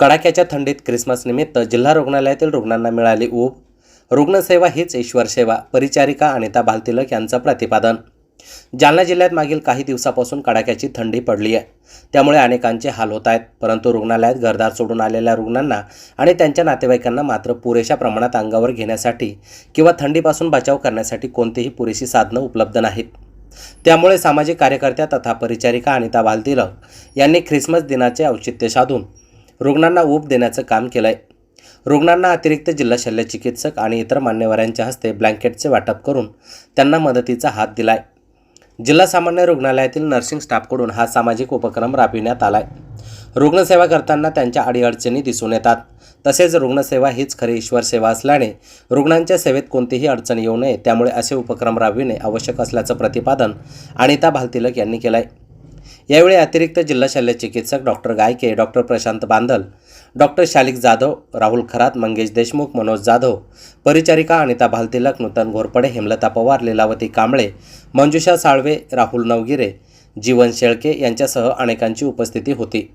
कडाक्याच्या थंडीत क्रिसमसनिमित्त जिल्हा रुग्णालयातील रुग्णांना मिळाली ऊब. रुग्णसेवा हीच ईश्वर सेवा परिचारिका अनिता भालतिलक यांचं प्रतिपादन. जालना जिल्ह्यात मागील काही दिवसापासून कडाक्याची थंडी पडली आहे. त्यामुळे अनेकांचे हाल होत आहेत परंतु रुग्णालयात घरदार सोडून आलेल्या रुग्णांना आणि त्यांच्या नातेवाईकांना मात्र पुरेशा प्रमाणात अंगावर घेण्यासाठी किंवा थंडीपासून बचाव करण्यासाठी कोणतीही पुरेशी साधनं उपलब्ध नाहीत. त्यामुळे सामाजिक कार्यकर्त्या तथा परिचारिका अनिता भालतिलक यांनी ख्रिसमस दिनाचे औचित्य साधून रुग्णांना ऊब देण्याचं काम केलं आहे रुग्णांना अतिरिक्त जिल्हा शल्य चिकित्सक आणि इतर मान्यवरांच्या हस्ते ब्लँकेटचे वाटप करून त्यांना मदतीचा हात दिलाय. जिल्हा सामान्य रुग्णालयातील नर्सिंग स्टाफकडून हा सामाजिक उपक्रम राबविण्यात आलाय. रुग्णसेवा करताना त्यांच्या अडीअडचणी दिसून येतात. तसेच रुग्णसेवा हीच खरी ईश्वर सेवा असल्याने रुग्णांच्या सेवेत कोणतीही अडचण येऊ नये त्यामुळे असे उपक्रम राबविणे आवश्यक असल्याचं प्रतिपादन अनिता भालतिलक यांनी केलं आहे यावेळी अतिरिक्त जिल्हा शल्य चिकित्सक डॉक्टर गायके डॉक्टर प्रशांत बांधल डॉक्टर शालिक जाधव राहुल खरात मंगेश देशमुख मनोज जाधव परिचारिका अनिता भालतिलक नूतन घोरपडे हेमलता पवार लीलावती कांबळे मंजुषा साळवे राहुल नवगिरे जीवन शेळके यांच्यासह अनेकांची उपस्थिती होती.